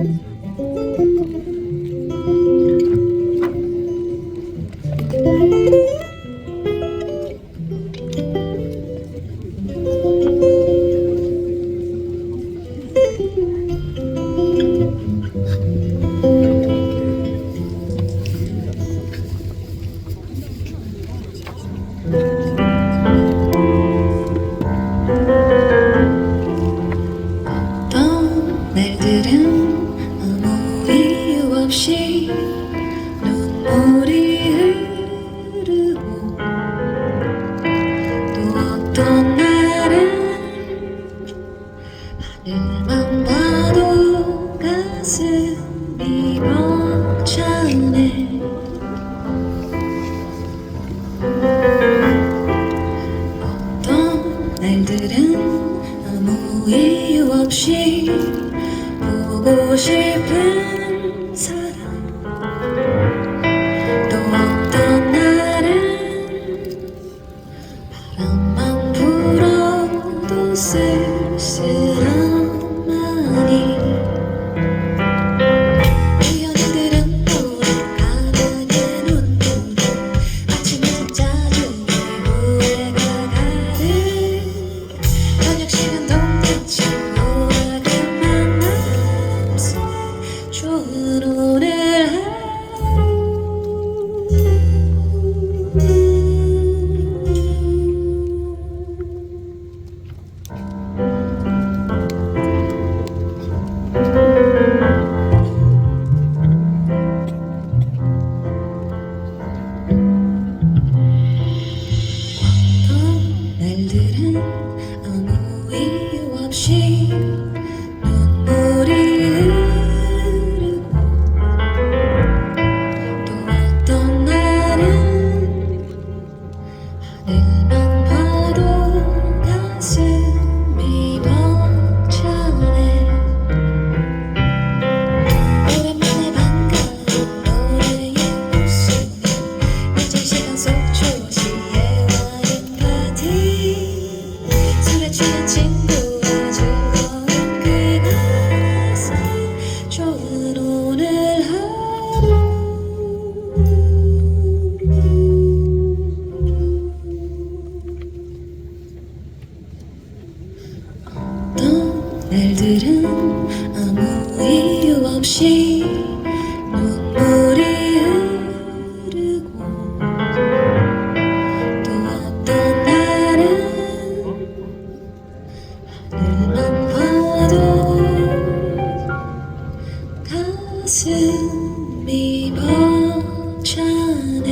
어떤 없이 눈물이 흐르고 또 어떤 날은 하늘만 봐도 가슴이 벅차네 어떤 날들은 아무 이유 없이 보고 싶은 불어도 하 날들은 아무 이유 없이 눈물이 흐르고 또 어떤 날은 하늘만 봐도 가슴이 벅차네